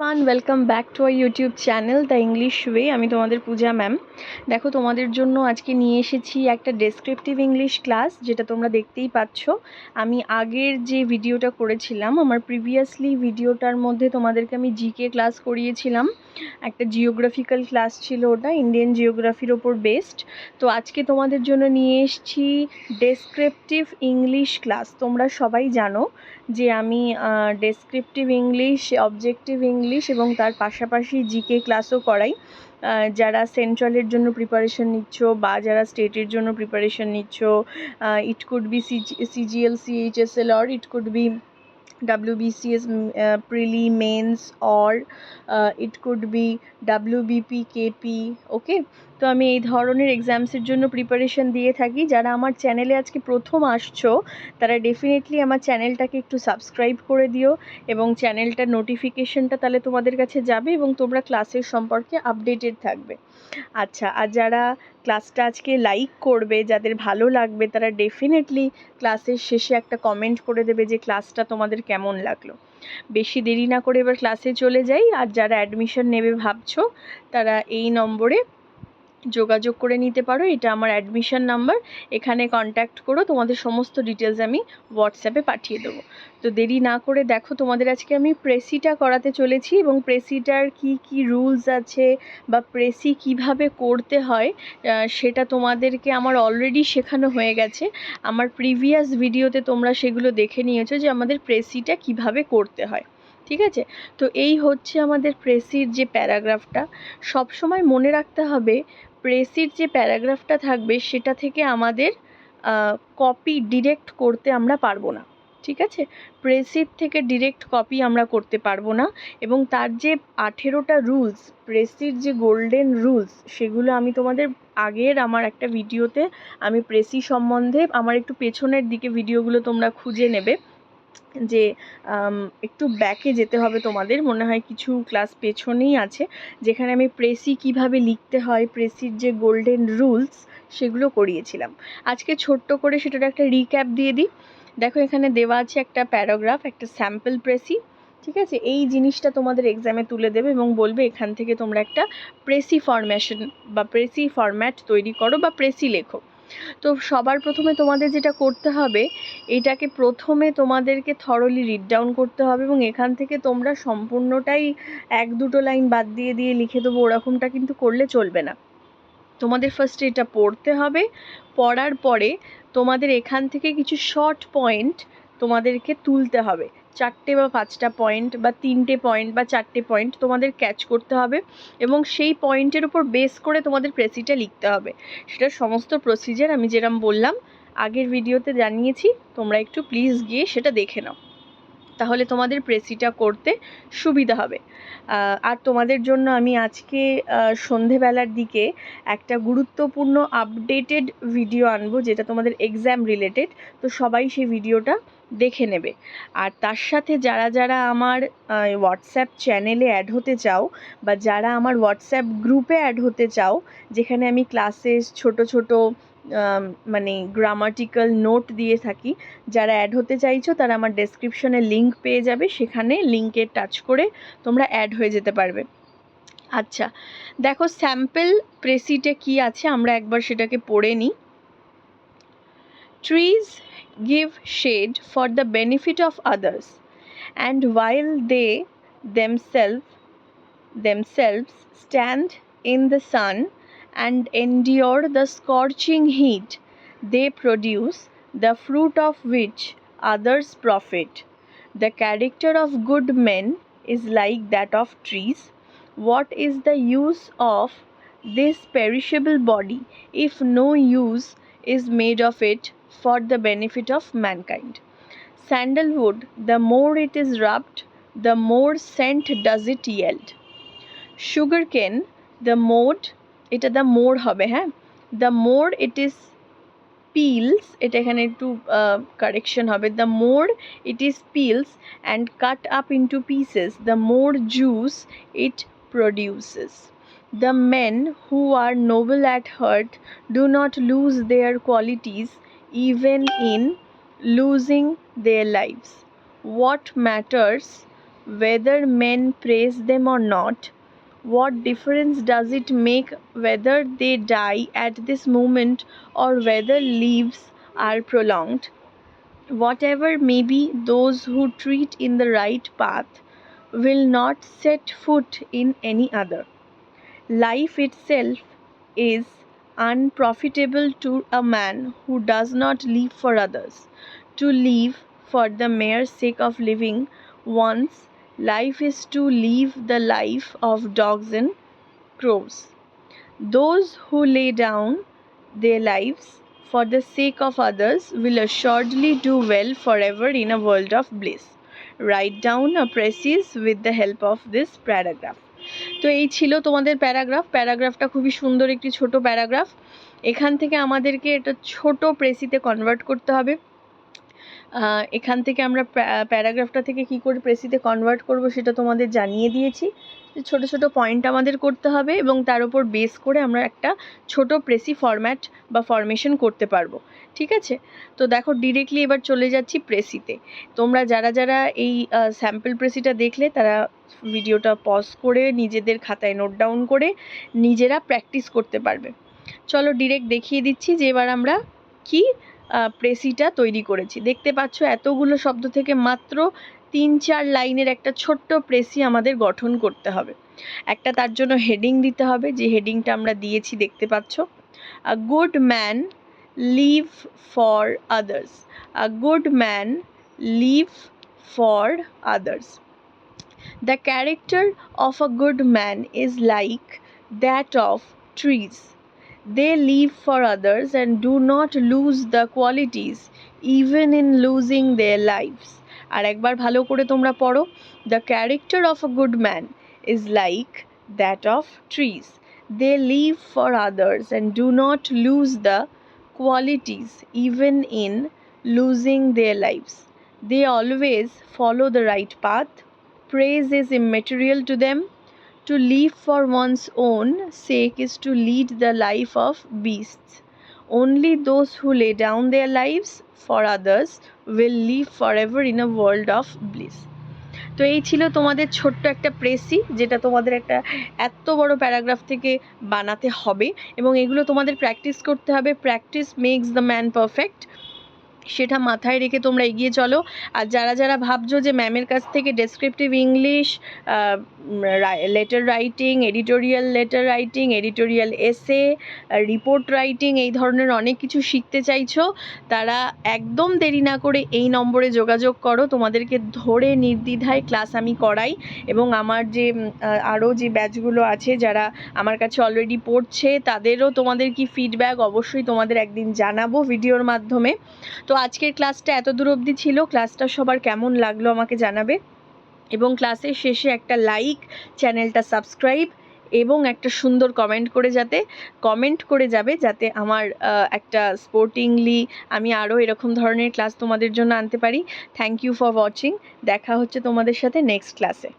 Fun welcome back to our YouTube channel the English way আমি তোমাদের পূজা ma'am দেখো, তোমাদের জন্য আজকে নিয়ে এসেছি একটা ডেসক্রিপটিভ ইংলিশ ক্লাস যেটা তোমরা দেখতেই পাচ্ছ। আমি আগের যে ভিডিওটা করেছিলাম, আমার প্রিভিয়াসলি ভিডিওটার মধ্যে তোমাদেরকে আমি জিকে ক্লাস করিয়েছিলাম। একটা জিওগ্রাফিক্যাল ক্লাস ছিল ওটা ইন্ডিয়ান জিওগ্রাফির ওপর বেসড তো আজকে তোমাদের জন্য নিয়ে এসেছি ডেসক্রিপটিভ ইংলিশ ক্লাস তোমরা সবাই জানো যে আমি ডেসক্রিপটিভ ইংলিশ অবজেক্টিভ ইংলিশ এবং তার পাশাপাশি জিকে ক্লাসও করাই। যারা সেন্ট্রালের জন্য প্রিপারেশন নিচ্ছ বা যারা স্টেটের জন্য প্রিপারেশন নিচ্ছ it could be CGL CHSL or it could be WBCS uh, prelim mains or uh, it could be WBP KP okay তো আমি এই ধরনের এক্সামসের জন্য প্রিপারেশন দিয়ে থাকি। যারা আমার চ্যানেলে আজকে প্রথম আসছো তারা ডেফিনেটলি আমার চ্যানেলটাকে একটু সাবস্ক্রাইব করে দিও এবং চ্যানেলটার নোটিফিকেশনটা তাহলে তোমাদের কাছে যাবে এবং তোমরা ক্লাসের সম্পর্কে আপডেটেড থাকবে। আচ্ছা আর যারা ক্লাসটা আজকে লাইক করবে, যাদের ভালো লাগবে তারা ডেফিনেটলি ক্লাসের শেষে একটা কমেন্ট করে দেবে যে ক্লাসটা তোমাদের কেমন লাগল। বেশি দেরি না করে এবার ক্লাসে চলে যাই, আর যারা অ্যাডমিশন নেবে ভাবছ, তারা এই নম্বরে যোগাযোগ করে নিতে পারো। এটা আমার অ্যাডমিশন নাম্বার এখানে কন্ট্যাক্ট করো। তোমাদের সমস্ত ডিটেলস আমি হোয়াটসঅ্যাপে পাঠিয়ে দেবো। তো দেরি না করে দেখো, তোমাদের আজকে আমি প্রেসিটা করাতে চলেছি এবং প্রেসিটার কি কি রুলস আছে বা প্রেসি কীভাবে করতে হয় সেটা তোমাদেরকে আমার অলরেডি শেখানো হয়ে গেছে। আমার প্রিভিয়াস ভিডিওতে তোমরা সেগুলো দেখে নিয়েছো যে আমাদের প্রেসিটা কীভাবে করতে হয়। ঠিক আছে? তো এই হচ্ছে আমাদের প্রেসির যে প্যারাগ্রাফটা। সবসময় মনে রাখতে হবে প্রেসির যে প্যারাগ্রাফটা থাকবে সেটা থেকে আমাদের কপি ডিরেক্ট করতে আমরা পারব না। ঠিক আছে? প্রেসির থেকে ডিরেক্ট কপি আমরা করতে পারব না এবং তার যে আঠেরোটা রুলস প্রেসির যে গোল্ডেন রুলস সেগুলো আমি তোমাদের আগের আমার একটা ভিডিওতে আমি প্রেসি সম্বন্ধে আমার একটু পেছনের দিকে ভিডিওগুলো তোমরা খুঁজে নেবে। যে একটু ব্যাকে যেতে হবে তোমাদের। মনে হয় কিছু ক্লাস পেছনেই আছে। যেখানে আমি প্রেসি কীভাবে লিখতে হয় প্রেসির যে গোল্ডেন রুলস সেগুলো করিয়েছিলাম। আজকে ছোট্ট করে সেটার একটা রিক্যাপ দিয়ে দিই। দেখো, এখানে দেওয়া আছে একটা প্যারাগ্রাফ একটা স্যাম্পল প্রেসি ঠিক আছে? এই জিনিসটা তোমাদের এক্সামে তুলে দেবে এবং বলবে এখান থেকে তোমরা একটা প্রেসি ফরমেশন বা প্রেসি ফরম্যাট তৈরি করো বা প্রেসি লেখো। তো সবার প্রথমে তোমাদের যেটা করতে হবে এটাকে প্রথমে তোমাদেরকে থরলি রিড ডাউন করতে হবে এবং এখান থেকে তোমরা সম্পূর্ণটাই এক দুটো লাইন বাদ দিয়ে দিয়ে লিখে দেবো, ওরকমটা কিন্তু করলে চলবে না। তোমাদের ফার্স্টে এটা পড়তে হবে, পড়ার পরে তোমাদের এখান থেকে কিছু শর্ট পয়েন্ট তোমাদেরকে তুলতে হবে। চারটে বা পাঁচটা পয়েন্ট বা তিনটে পয়েন্ট বা চারটে পয়েন্ট তোমাদের ক্যাচ করতে হবে এবং সেই পয়েন্টের উপর বেস করে তোমাদের প্রেসিটা লিখতে হবে। সেটার সমস্ত প্রসিজার আমি যেরম বললাম আগের ভিডিওতে জানিয়েছি, তোমরা একটু প্লিজ গিয়ে সেটা দেখে নাও। তাহলে তোমাদের প্রেসিটা করতে সুবিধা হবে। আর তোমাদের জন্য আমি আজকে সন্ধেবেলার দিকে একটা গুরুত্বপূর্ণ আপডেটেড ভিডিও আনব, যেটা তোমাদের এক্সাম রিলেটেড তো সবাই সেই ভিডিওটা দেখে নেবে। আর তার সাথে যারা যারা আমার হোয়াটসঅ্যাপ চ্যানেলে অ্যাড হতে চাও, বা যারা আমার হোয়াটসঅ্যাপ গ্রুপে অ্যাড হতে চাও, যেখানে আমি ক্লাসেস ছোট ছোট মানে গ্রামাটিক্যাল নোট দিয়ে থাকি। যারা অ্যাড হতে চাইছো, তারা আমার ডেসক্রিপশনে লিঙ্ক পেয়ে যাবে। সেখানে লিঙ্কে টাচ করে তোমরা অ্যাড হয়ে যেতে পারবে। আচ্ছা দেখো স্যাম্পল প্রেসিটে কি আছে? আমরা একবার সেটাকে পড়ে নিই। Trees give shade for the benefit of others and while they themselves themselves stand in the sun and endure the scorching heat they produce the fruit of which others profit the character of good men is like that of trees what is the use of this perishable body if no use is made of it for the benefit of mankind. Sandalwood, the more it is rubbed, the more scent does it yield. Sugarcane, the more এটা the more হবে হ্যাঁ the more it is peels এটা এখানে একটু correction হবে the more it is peels and cut up into pieces the more juice it produces The men who are noble at heart do not lose their qualities even in losing their lives. What matters whether men praise them or not what difference does it make whether they die at this moment or whether lives are prolonged? Whatever may be those who treat in the right path will not set foot in any other. Life itself is unprofitable to a man who does not live for others. To live for the mere sake of living one's life is to live the life of dogs and crows those who lay down their lives for the sake of others will assuredly do well forever in a world of bliss write down a precis with the help of this paragraph তো এই ছিল তোমাদের paragraph প্যারাগ্রাফটা খুবই সুন্দর একটি ছোট paragraph এখান থেকে আমাদেরকে এটা ছোট প্রেসিতে কনভার্ট করতে হবে এখান থেকে আমরা প্যারাগ্রাফটা থেকে কি করে প্রেসিতে কনভার্ট করব সেটা তোমাদের জানিয়ে দিয়েছি। ছোট ছোট পয়েন্ট আমাদের করতে হবে এবং তার উপর বেস করে আমরা একটা ছোট প্রেসি ফরম্যাট বা ফরমেশন করতে পারব। ঠিক আছে? তো দেখো ডিরেক্টলি এবার চলে যাচ্ছি প্রেসিতে। তোমরা যারা যারা এই স্যাম্পল প্রেসিটা দেখলে তারা ভিডিওটা পজ করে নিজেদের খাতায় নোট ডাউন করে নিজেরা প্র্যাকটিস করতে পারবে। চলো ডিরেক্ট দেখিয়ে দিচ্ছি যে এবার আমরা কি প্রেসিটা তৈরি করেছি। দেখতে পাচ্ছ এতগুলো শব্দ থেকে মাত্র তিন চার লাইনের একটা ছোট্ট প্রেসি আমাদের গঠন করতে হবে। একটা তার জন্য হেডিং দিতে হবে, যে হেডিংটা আমরা দিয়েছি দেখতে পাচ্ছ। A, good man live for others. A, good man live for others. The character of a good man is like that of trees. They live for others and do not lose the qualities, even in losing their lives. আর একবার ভালো করে তোমরা পড়ো the character of a good man is like that of trees they live for others and do not lose the qualities even in losing their lifes they always follow the right path praise is immaterial to them. To live for one's own sake is to lead the life of beasts. Only those who lay down their lives for others will live forever in a world of bliss. তো এই ছিল তোমাদের ছোট্ট একটা precis যেটা তোমাদের একটা এত বড় প্যারাগ্রাফ থেকে বানাতে হবে এবং এগুলো তোমাদের প্র্যাকটিস করতে হবে practice makes the man perfect সেটা মাথায় রেখে তোমরা এগিয়ে চলো। আর যারা যারা ভাবছ যে ম্যামের কাছ থেকে descriptive English letter writing editorial letter writing editorial essay report writing এই ধরনের অনেক কিছু শিখতে চাইছো, তারা একদম দেরি না করে এই নম্বরে যোগাযোগ করো। তোমাদেরকে ধরে নির্দ্বিধায় ক্লাস আমি করাই এবং আমার যে আরও যে ব্যাচগুলো আছে যারা আমার কাছে অলরেডি পড়ছে, তাদেরও তোমাদের কি ফিডব্যাক অবশ্যই তোমাদের একদিন জানাব ভিডিওর মাধ্যমে। তো আজকের ক্লাসটা এত দূর অবধি ছিল, ক্লাসটা সবার কেমন লাগল আমাকে জানাবে। এবং ক্লাসের শেষে একটা লাইক চ্যানেলটা সাবস্ক্রাইব এবং একটা সুন্দর কমেন্ট করে যাতে কমেন্ট করে যাবে যাতে আমার একটা স্পোর্টিংলি আমি আরও এরকম ধরনের ক্লাস তোমাদের জন্য আনতে পারি। থ্যাংক ইউ ফর ওয়াচিং দেখা হচ্ছে তোমাদের সাথে নেক্সট ক্লাসে